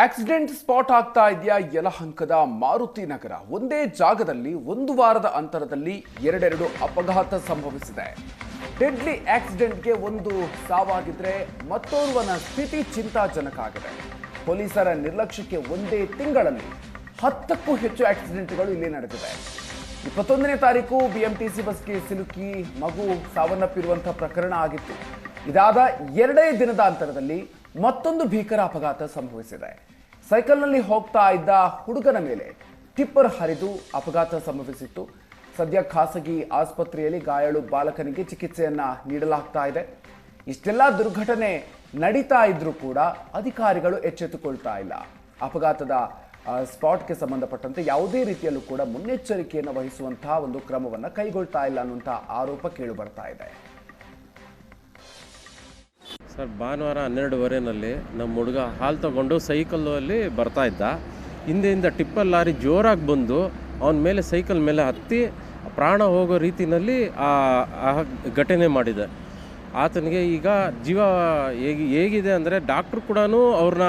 Accident spot ಆಗ್ತಾ ಇದೆಯಾ ಯಲಹಂಕದ ಮಾರುತಿ ನಗರ. ಒಂದೇ ಜಾಗದಲ್ಲಿ ಒಂದು ವಾರದ ಅಂತರದಲ್ಲಿ ಎರಡೆರಡು ಅಪಘಾತ ಸಂಭವಿಸಿದೆ. ಡೆಡ್ಲಿ ಆಕ್ಸಿಡೆಂಟ್ಗೆ ಒಂದು ಸಾವಾಗಿದ್ರೆ ಮತ್ತೋರ್ವನ ಸ್ಥಿತಿ ಚಿಂತಾಜನಕ ಆಗಿದೆ. ಪೊಲೀಸರ ನಿರ್ಲಕ್ಷ್ಯಕ್ಕೆ ಒಂದೇ ತಿಂಗಳಲ್ಲಿ ಹತ್ತಕ್ಕೂ ಹೆಚ್ಚು ಆಕ್ಸಿಡೆಂಟ್ಗಳು ಇಲ್ಲಿ ನಡೆದಿದೆ. ಇಪ್ಪತ್ತೊಂದನೇ ತಾರೀಕು ಬಿಎಂಟಿಸಿ ಬಸ್ಗೆ ಸಿಲುಕಿ ಮಗು ಸಾವನ್ನಪ್ಪಿರುವಂತಹ ಪ್ರಕರಣ ಆಗಿತ್ತು. ಇದಾದ ಎರಡೇ ದಿನದ ಅಂತರದಲ್ಲಿ ಮತ್ತೊಂದು ಭೀಕರ ಅಪಘಾತ ಸಂಭವಿಸಿದೆ. ಸೈಕಲ್ನಲ್ಲಿ ಹೋಗ್ತಾ ಇದ್ದ ಹುಡುಗನ ಮೇಲೆ ಟಿಪ್ಪರ್ ಹರಿದು ಅಪಘಾತ ಸಂಭವಿಸಿತ್ತು. ಸದ್ಯ ಖಾಸಗಿ ಆಸ್ಪತ್ರೆಯಲ್ಲಿ ಗಾಯಾಳು ಬಾಲಕನಿಗೆ ಚಿಕಿತ್ಸೆಯನ್ನ ನೀಡಲಾಗ್ತಾ ಇದೆ. ಇಷ್ಟೆಲ್ಲ ದುರ್ಘಟನೆ ನಡೀತಾ ಇದ್ರೂ ಕೂಡ ಅಧಿಕಾರಿಗಳು ಎಚ್ಚೆತ್ತುಕೊಳ್ತಾ ಇಲ್ಲ. ಅಪಘಾತದ ಸ್ಪಾಟ್ಗೆ ಸಂಬಂಧಪಟ್ಟಂತೆ ಯಾವುದೇ ರೀತಿಯಲ್ಲೂ ಕೂಡ ಮುನ್ನೆಚ್ಚರಿಕೆಯನ್ನು ವಹಿಸುವಂತಹ ಒಂದು ಕ್ರಮವನ್ನು ಕೈಗೊಳ್ತಾ ಇಲ್ಲ ಅನ್ನುವಂಥ ಆರೋಪ ಕೇಳಿ ಬರ್ತಾ ಇದೆ. ಸರ್, ಭಾನುವಾರ ಹನ್ನೆರಡುವರೆನಲ್ಲಿ ನಮ್ಮ ಹುಡುಗ ಹಾಲು ತಗೊಂಡು ಸೈಕಲ್ಲಲ್ಲಿ ಬರ್ತಾ ಇದ್ದ. ಹಿಂದೆಯಿಂದ ಟಿಪ್ಪಲ್ ಲಾರಿ ಜೋರಾಗಿ ಬಂದು ಅವನ ಮೇಲೆ ಸೈಕಲ್ ಮೇಲೆ ಹತ್ತಿ ಪ್ರಾಣ ಹೋಗೋ ರೀತಿಯಲ್ಲಿ ಆ ಘಟನೆ ಮಾಡಿದೆ. ಆತನಿಗೆ ಈಗ ಜೀವ ಹೇಗೆ, ಹೇಗಿದೆ ಅಂದರೆ ಡಾಕ್ಟ್ರು ಕೂಡ ಅವ್ರನ್ನ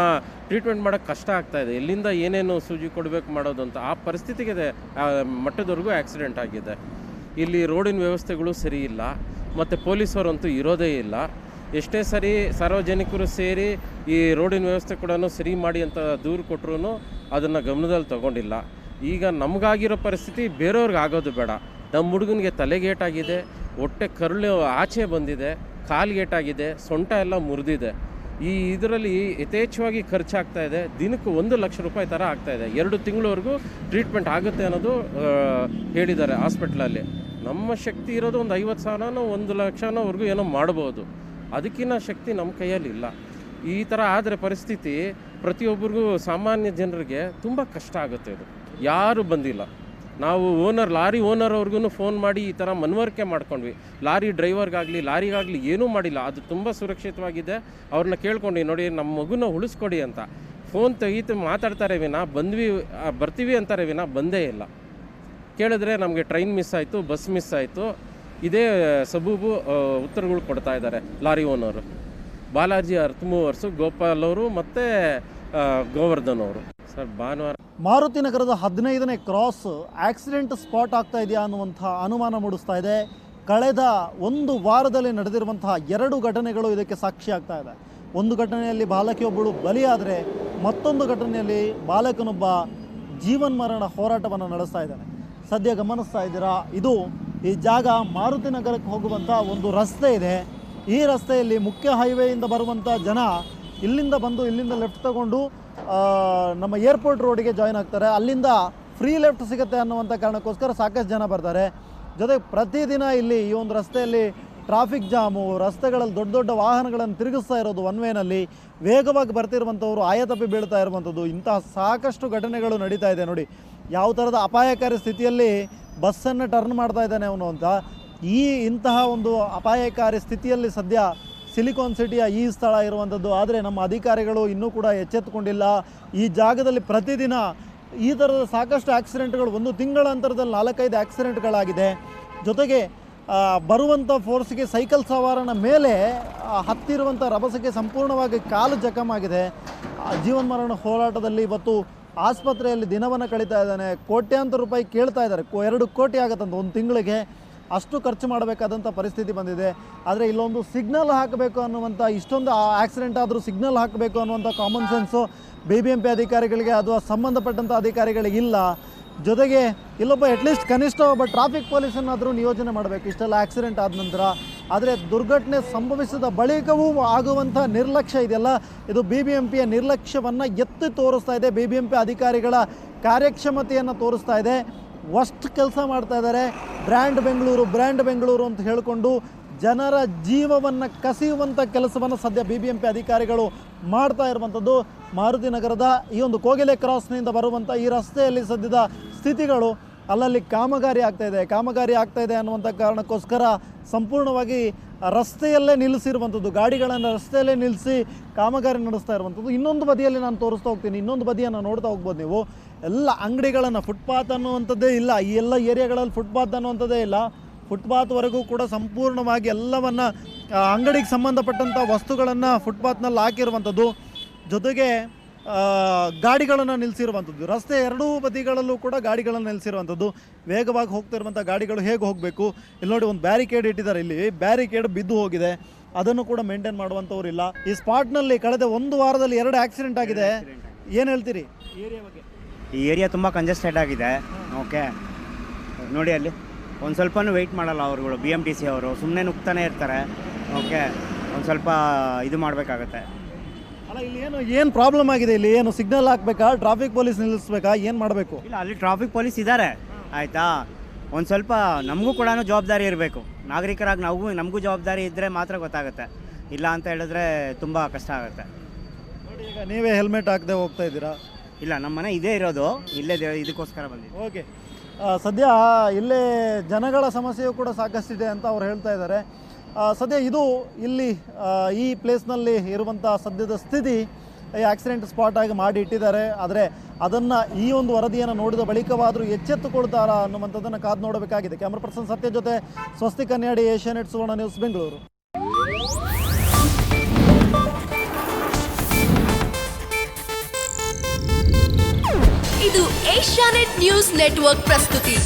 ಟ್ರೀಟ್ಮೆಂಟ್ ಮಾಡೋಕ್ಕೆ ಕಷ್ಟ ಆಗ್ತಾ ಇದೆ. ಎಲ್ಲಿಂದ ಏನೇನು ಸೂಜಿ ಕೊಡಬೇಕು ಮಾಡೋದು ಅಂತ ಆ ಪರಿಸ್ಥಿತಿಗೆ ಮಟ್ಟದವರೆಗೂ ಆಕ್ಸಿಡೆಂಟ್ ಆಗಿದೆ. ಇಲ್ಲಿ ರೋಡಿನ ವ್ಯವಸ್ಥೆಗಳು ಸರಿ ಇಲ್ಲ. ಮತ್ತು ಪೊಲೀಸರಂತೂ ಇರೋದೇ ಇಲ್ಲ. ಎಷ್ಟೇ ಸರಿ ಸಾರ್ವಜನಿಕರು ಸೇರಿ ಈ ರೋಡಿನ ವ್ಯವಸ್ಥೆ ಕೂಡ ಸರಿ ಮಾಡಿ ಅಂತ ದೂರು ಕೊಟ್ಟರು ಅದನ್ನು ಗಮನದಲ್ಲಿ ತಗೊಂಡಿಲ್ಲ. ಈಗ ನಮಗಾಗಿರೋ ಪರಿಸ್ಥಿತಿ ಬೇರೆಯವ್ರಿಗೆ ಆಗೋದು ಬೇಡ. ನಮ್ಮ ಹುಡುಗನಿಗೆ ತಲೆಗೇಟಾಗಿದೆ, ಹೊಟ್ಟೆ ಕರುಳು ಆಚೆ ಬಂದಿದೆ, ಕಾಲ್ಗೇಟಾಗಿದೆ, ಸೊಂಟ ಎಲ್ಲ ಮುರಿದಿದೆ. ಈ ಇದರಲ್ಲಿ ಯಥೇಚ್ಛವಾಗಿ ಖರ್ಚಾಗ್ತಾ ಇದೆ, ದಿನಕ್ಕೆ ಒಂದು ಲಕ್ಷ ರೂಪಾಯಿ ಥರ ಆಗ್ತಾ ಇದೆ. ಎರಡು ತಿಂಗಳವರೆಗೂ ಟ್ರೀಟ್ಮೆಂಟ್ ಆಗುತ್ತೆ ಅನ್ನೋದು ಹೇಳಿದ್ದಾರೆ ಹಾಸ್ಪಿಟ್ಲಲ್ಲಿ. ನಮ್ಮ ಶಕ್ತಿ ಇರೋದು ಒಂದು ಐವತ್ತು ಸಾವಿರನೋ ಒಂದು ಲಕ್ಷನೋವರೆಗೂ ಏನೋ ಮಾಡ್ಬೋದು. ಅದಕ್ಕಿಂತ ಶಕ್ತಿ ನಮ್ಮ ಕೈಯಲ್ಲಿ ಇಲ್ಲ. ಈ ಥರ ಆದರೆ ಪರಿಸ್ಥಿತಿ ಪ್ರತಿಯೊಬ್ಬರಿಗೂ ಸಾಮಾನ್ಯ ಜನರಿಗೆ ತುಂಬ ಕಷ್ಟ ಆಗುತ್ತೆ ಅದು. ಯಾರೂ ಬಂದಿಲ್ಲ. ನಾವು ಓನರ್, ಲಾರಿ ಓನರ್ ಅವ್ರಿಗೂ ಫೋನ್ ಮಾಡಿ ಈ ಥರ ಮನವರಿಕೆ ಮಾಡ್ಕೊಂಡ್ವಿ. ಲಾರಿ ಡ್ರೈವರ್ಗಾಗಲಿ, ಲಾರಿಗಾಗಲಿ ಏನೂ ಮಾಡಿಲ್ಲ. ಅದು ತುಂಬ ಸುರಕ್ಷಿತವಾಗಿದೆ. ಅವ್ರನ್ನ ಕೇಳ್ಕೊಂಡ್ವಿ ನೋಡಿ, ನಮ್ಮ ಮಗುನ ಉಳಿಸ್ಕೊಡಿ ಅಂತ. ಫೋನ್ ತೆಗೀತು ಮಾತಾಡ್ತಾರೆ ವಿನ, ಬಂದ್ವಿ ಬರ್ತೀವಿ ಅಂತಾರೆ ವಿನ, ಬಂದೇ ಇಲ್ಲ. ಕೇಳಿದ್ರೆ ನಮಗೆ ಟ್ರೈನ್ ಮಿಸ್ ಆಯಿತು ಬಸ್ ಮಿಸ್ ಆಯಿತು. ಇದೇ ಸಬೂಬು ಉತ್ತರಗಳು ಕೊಡ್ತಾ ಇದ್ದಾರೆ lorry owner. Balaji earthmovers Gopal ಅವರು ಮತ್ತು ಗೋವರ್ಧನ್ ಅವರು. ಸರ್, ಭಾನುವಾರ ಮಾರುತಿ ನಗರದ ಹದಿನೈದನೇ ಕ್ರಾಸ್ ಆಕ್ಸಿಡೆಂಟ್ ಸ್ಪಾಟ್ ಆಗ್ತಾ ಇದೆಯಾ ಅನ್ನುವಂಥ ಅನುಮಾನ ಮೂಡಿಸ್ತಾ ಇದೆ. ಕಳೆದ ಒಂದು ವಾರದಲ್ಲಿ ನಡೆದಿರುವಂತಹ ಎರಡು ಘಟನೆಗಳು ಇದಕ್ಕೆ ಸಾಕ್ಷಿ ಆಗ್ತಾ ಇದೆ. ಒಂದು ಘಟನೆಯಲ್ಲಿ ಬಾಲಕಿಯೊಬ್ಬಳು ಬಲಿಯಾದರೆ, ಮತ್ತೊಂದು ಘಟನೆಯಲ್ಲಿ ಬಾಲಕನೊಬ್ಬ ಜೀವನ್ಮರಣ ಹೋರಾಟವನ್ನು ನಡೆಸ್ತಾ ಇದ್ದಾನೆ. ಸದ್ಯ ಗಮನಿಸ್ತಾ ಇದ್ದೀರಾ? ಇದು ಈ ಜಾಗ ಮಾರುತಿ ನಗರಕ್ಕೆ ಹೋಗುವಂಥ ಒಂದು ರಸ್ತೆ ಇದೆ. ಈ ರಸ್ತೆಯಲ್ಲಿ ಮುಖ್ಯ ಹೈವೇಯಿಂದ ಬರುವಂಥ ಜನ ಇಲ್ಲಿಂದ ಬಂದು ಇಲ್ಲಿಂದ ಲೆಫ್ಟ್ ತಗೊಂಡು ನಮ್ಮ ಏರ್ಪೋರ್ಟ್ ರೋಡಿಗೆ ಜಾಯ್ನ್ ಆಗ್ತಾರೆ. ಅಲ್ಲಿಂದ ಫ್ರೀ ಲೆಫ್ಟ್ ಸಿಗುತ್ತೆ ಅನ್ನುವಂಥ ಕಾರಣಕ್ಕೋಸ್ಕರ ಸಾಕಷ್ಟು ಜನ ಬರ್ತಾರೆ. ಜೊತೆಗೆ ಪ್ರತಿದಿನ ಇಲ್ಲಿ ಈ ಒಂದು ರಸ್ತೆಯಲ್ಲಿ ಟ್ರಾಫಿಕ್ ಜಾಮು ರಸ್ತೆಗಳಲ್ಲಿ ದೊಡ್ಡ ದೊಡ್ಡ ವಾಹನಗಳನ್ನು ತಿರುಗಿಸ್ತಾ ಇರೋದು ಒನ್ ವೇನಲ್ಲಿ ವೇಗವಾಗಿ ಬರ್ತಿರುವಂಥವ್ರು ಆಯತಪ್ಪಿ ಬೀಳ್ತಾ ಇರುವಂಥದ್ದು ಇಂತಹ ಸಾಕಷ್ಟು ಘಟನೆಗಳು ನಡೀತಾ ಇದೆ ನೋಡಿ. ಯಾವ ಥರದ ಅಪಾಯಕಾರಿ ಸ್ಥಿತಿಯಲ್ಲಿ ಬಸ್ಸನ್ನು ಟರ್ನ್ ಮಾಡ್ತಾ ಇದ್ದಾನೆ ಅವನು ಅಂತ. ಈ ಇಂತಹ ಒಂದು ಅಪಾಯಕಾರಿ ಸ್ಥಿತಿಯಲ್ಲಿ ಸದ್ಯ ಸಿಲಿಕಾನ್ ಸಿಟಿಯ ಈ ಸ್ಥಳ ಇರುವಂಥದ್ದು. ಆದರೆ ನಮ್ಮ ಅಧಿಕಾರಿಗಳು ಇನ್ನೂ ಕೂಡ ಎಚ್ಚೆತ್ತುಕೊಂಡಿಲ್ಲ. ಈ ಜಾಗದಲ್ಲಿ ಪ್ರತಿದಿನ ಈ ಥರದ ಸಾಕಷ್ಟು ಆಕ್ಸಿಡೆಂಟ್ಗಳು, ಒಂದು ತಿಂಗಳ ಅಂತರದಲ್ಲಿ ನಾಲ್ಕೈದು ಆಕ್ಸಿಡೆಂಟ್ಗಳಾಗಿದೆ. ಜೊತೆಗೆ ಬರುವಂಥ ಫೋರ್ಸ್ಗೆ ಸೈಕಲ್ ಸವಾರನ ಮೇಲೆ ಹತ್ತಿರುವಂಥ ರಭಸಕ್ಕೆ ಸಂಪೂರ್ಣವಾಗಿ ಕಾಲು ಜಖಮಾಗಿದೆ. ಜೀವನ್ಮರಣ ಹೋರಾಟದಲ್ಲಿ ಇವತ್ತು ಆಸ್ಪತ್ರೆಯಲ್ಲಿ ದಿನವನ್ನು ಕಳೀತಾ ಇದ್ದಾನೆ. ಕೋಟ್ಯಾಂತರ ರೂಪಾಯಿ ಕೇಳ್ತಾ ಇದ್ದಾರೆ. ಎರಡು ಕೋಟಿ ಆಗುತ್ತಂತ ಒಂದು ತಿಂಗಳಿಗೆ ಅಷ್ಟು ಖರ್ಚು ಮಾಡಬೇಕಾದಂಥ ಪರಿಸ್ಥಿತಿ ಬಂದಿದೆ. ಆದರೆ ಇಲ್ಲೊಂದು ಸಿಗ್ನಲ್ ಹಾಕಬೇಕು ಅನ್ನುವಂಥ ಇಷ್ಟೊಂದು ಆಕ್ಸಿಡೆಂಟ್ ಆದರೂ ಸಿಗ್ನಲ್ ಹಾಕಬೇಕು ಅನ್ನುವಂಥ common sense B B M P ಅಧಿಕಾರಿಗಳಿಗೆ ಅಥವಾ ಸಂಬಂಧಪಟ್ಟಂಥ ಅಧಿಕಾರಿಗಳಿಗೆ ಇಲ್ಲ. ಜೊತೆಗೆ ಇಲ್ಲೊಬ್ಬ ಅಟ್ಲೀಸ್ಟ್ ಕನಿಷ್ಠ ಒಬ್ಬ ಟ್ರಾಫಿಕ್ ಪೊಲೀಸನ್ನಾದರೂ ನಿಯೋಜನೆ ಮಾಡಬೇಕು. ಇಷ್ಟೆಲ್ಲ ಆಕ್ಸಿಡೆಂಟ್ ಆದ ನಂತರ ಆದರೆ ದುರ್ಘಟನೆ ಸಂಭವಿಸಿದ ಬಳಿಕವೂ ಆಗುವಂಥ ನಿರ್ಲಕ್ಷ್ಯ ಇದೆಯಲ್ಲ. ಇದು ಬಿ ಬಿ ಎಂ ಪಿಯ ನಿರ್ಲಕ್ಷ್ಯವನ್ನು ಎತ್ತಿ ತೋರಿಸ್ತಾ ಇದೆ. ಬಿ ಬಿ ಎಂ ಪಿ ಅಧಿಕಾರಿಗಳ ಕಾರ್ಯಕ್ಷಮತೆಯನ್ನು ತೋರಿಸ್ತಾ ಇದೆ. ವಸ್ಟ್ ಕೆಲಸ ಮಾಡ್ತಾ ಇದ್ದಾರೆ. ಬ್ರ್ಯಾಂಡ್ ಬೆಂಗಳೂರು ಬ್ರ್ಯಾಂಡ್ ಬೆಂಗಳೂರು ಅಂತ ಹೇಳಿಕೊಂಡು ಜನರ ಜೀವವನ್ನು ಕಸಿಯುವಂಥ ಕೆಲಸವನ್ನು ಸದ್ಯ ಬಿ ಬಿ ಎಂ ಪಿ ಅಧಿಕಾರಿಗಳು ಮಾಡ್ತಾ ಇರುವಂಥದ್ದು. ಮಾರುತಿ ನಗರದ ಈ ಒಂದು ಕೋಗಿಲೆ ಕ್ರಾಸ್ನಿಂದ ಬರುವಂಥ ಈ ರಸ್ತೆಯಲ್ಲಿ ಸದ್ಯದ ಸ್ಥಿತಿಗಳು ಅಲ್ಲಲ್ಲಿ ಕಾಮಗಾರಿ ಆಗ್ತಾ ಇದೆ. ಕಾಮಗಾರಿ ಆಗ್ತಾ ಇದೆ ಅನ್ನುವಂಥ ಕಾರಣಕ್ಕೋಸ್ಕರ ಸಂಪೂರ್ಣವಾಗಿ ರಸ್ತೆಯಲ್ಲೇ ನಿಲ್ಲಿಸಿರುವಂಥದ್ದು, ಗಾಡಿಗಳನ್ನು ರಸ್ತೆಯಲ್ಲೇ ನಿಲ್ಲಿಸಿ ಕಾಮಗಾರಿ ನಡೆಸ್ತಾ ಇರುವಂಥದ್ದು. ಇನ್ನೊಂದು ಬದಿಯಲ್ಲಿ ನಾನು ತೋರಿಸ್ತಾ ಹೋಗ್ತೀನಿ. ಇನ್ನೊಂದು ಬದಿಯನ್ನು ನೋಡ್ತಾ ಹೋಗ್ಬೋದು ನೀವು. ಎಲ್ಲ ಅಂಗಡಿಗಳನ್ನು ಫುಟ್ಪಾತ್ ಅನ್ನುವಂಥದ್ದೇ ಇಲ್ಲ. ಈ ಎಲ್ಲ ಏರಿಯಾಗಳಲ್ಲಿ ಫುಟ್ಪಾತ್ ಅನ್ನುವಂಥದ್ದೇ ಇಲ್ಲ. ಫುಟ್ಪಾತ್ವರೆಗೂ ಕೂಡ ಸಂಪೂರ್ಣವಾಗಿ ಎಲ್ಲವನ್ನು ಅಂಗಡಿಗೆ ಸಂಬಂಧಪಟ್ಟಂಥ ವಸ್ತುಗಳನ್ನು ಫುಟ್ಪಾತ್ನಲ್ಲಿ ಹಾಕಿರುವಂಥದ್ದು. ಜೊತೆಗೆ ಗಾಡಿಗಳನ್ನು ನಿಲ್ಲಿಸಿರುವಂಥದ್ದು ರಸ್ತೆ ಎರಡೂ ಬದಿಗಳಲ್ಲೂ ಕೂಡ ಗಾಡಿಗಳನ್ನು ನಿಲ್ಲಿಸಿರುವಂಥದ್ದು ವೇಗವಾಗಿ ಹೋಗ್ತಿರುವಂಥ ಗಾಡಿಗಳು ಹೇಗೆ ಹೋಗಬೇಕು? ಇಲ್ಲಿ ನೋಡಿ ಒಂದು ಬ್ಯಾರಿಕೇಡ್ ಇಟ್ಟಿದ್ದಾರೆ ಇಲ್ಲಿ. ಬ್ಯಾರಿಕೇಡ್ ಬಿದ್ದು ಹೋಗಿದೆ. ಅದನ್ನು ಕೂಡ ಮೇಂಟೈನ್ ಮಾಡುವಂಥವ್ರು ಇಲ್ಲ. ಈ ಸ್ಪಾಟ್ನಲ್ಲಿ ಕಳೆದ ಒಂದು ವಾರದಲ್ಲಿ ಎರಡು ಆಕ್ಸಿಡೆಂಟ್ ಆಗಿದೆ. ಏನು ಹೇಳ್ತೀರಿ? ಏರಿಯಾ ಬಗ್ಗೆ. ಈ ಏರಿಯಾ ತುಂಬ ಕಂಜೆಸ್ಟೆಡ್ ಆಗಿದೆ. ಓಕೆ ನೋಡಿ ಅಲ್ಲಿ. ಒಂದು ಸ್ವಲ್ಪನೂ ವೆಯ್ಟ್ ಮಾಡಲ್ಲ ಅವರುಗಳು. ಬಿ ಎಂ ಟಿ ಸಿ ಅವರು ಸುಮ್ಮನೆ ನುಗ್ತಾನೆ ಇರ್ತಾರೆ. ಓಕೆ ಒಂದು ಸ್ವಲ್ಪ ಇದು ಮಾಡಬೇಕಾಗತ್ತೆ. ಅಲ್ಲ ಇಲ್ಲಿ ಏನು ಏನು ಪ್ರಾಬ್ಲಮ್ ಆಗಿದೆ ಇಲ್ಲಿ? ಏನು ಸಿಗ್ನಲ್ ಹಾಕ್ಬೇಕಾ? ಟ್ರಾಫಿಕ್ ಪೊಲೀಸ್ ನಿಲ್ಲಿಸ್ಬೇಕಾ? ಏನು ಮಾಡಬೇಕು? ಇಲ್ಲ ಅಲ್ಲಿ ಟ್ರಾಫಿಕ್ ಪೊಲೀಸ್ ಇದ್ದಾರೆ ಆಯಿತಾ? ಒಂದು ಸ್ವಲ್ಪ ನಮಗೂ ಕೂಡ ಜವಾಬ್ದಾರಿ ಇರಬೇಕು. ನಾಗರಿಕರಾಗಿ ನಾವು ನಮಗೂ ಜವಾಬ್ದಾರಿ ಇದ್ದರೆ ಮಾತ್ರ ಗೊತ್ತಾಗುತ್ತೆ. ಇಲ್ಲ ಅಂತ ಹೇಳಿದ್ರೆ ತುಂಬ ಕಷ್ಟ ಆಗುತ್ತೆ. ನೋಡಿ ಈಗ ನೀವೇ ಹೆಲ್ಮೆಟ್ ಹಾಕದೆ ಹೋಗ್ತಾ ಇದ್ದೀರಾ? ಇಲ್ಲ ನಮ್ಮ ಮನೆ ಇದೇ ಇರೋದು. ಇಲ್ಲೇ ದೇ- ಇದಕ್ಕೋಸ್ಕರ ಬಂದಿದ್ದೀವಿ. ಓಕೆ. ಆ, ಸದ್ಯ ಇಲ್ಲೇ ಜನಗಳ ಸಮಸ್ಯೆಯು ಕೂಡ ಸಾಕಷ್ಟಿದೆ ಅಂತ ಅವ್ರು ಹೇಳ್ತಾ ಇದ್ದಾರೆ. ಸದ್ಯ ಇದು ಇಲ್ಲಿ ಈ ಪ್ಲೇಸ್ನಲ್ಲಿ ಇರುವಂಥ ಸದ್ಯದ ಸ್ಥಿತಿ ಈ ಆಕ್ಸಿಡೆಂಟ್ ಸ್ಪಾಟ್ ಆಗಿ ಮಾಡಿ ಇಟ್ಟಿದ್ದಾರೆ. ಆದರೆ ಅದನ್ನು ಈ ಒಂದು ವರದಿಯನ್ನು ನೋಡಿದ ಬಳಿಕವಾದರೂ ಎಚ್ಚೆತ್ತುಕೊಳ್ತಾರಾ ಅನ್ನುವಂಥದ್ದನ್ನು ಕಾದು ನೋಡಬೇಕಾಗಿದೆ. ಕ್ಯಾಮ್ರಾ ಪರ್ಸನ್ ಸತ್ಯ ಜೊತೆ ಸ್ವಸ್ತಿ ಕನ್ಯಾಡಿ ಏಷ್ಯಾನೆಟ್ ಸುವರ್ಣ ನ್ಯೂಸ್ ಬೆಂಗಳೂರು ಇದು ಏಷ್ಯಾನೆಟ್ ನ್ಯೂಸ್ ನೆಟ್ವರ್ಕ್ ಪ್ರಸ್ತುತಿ.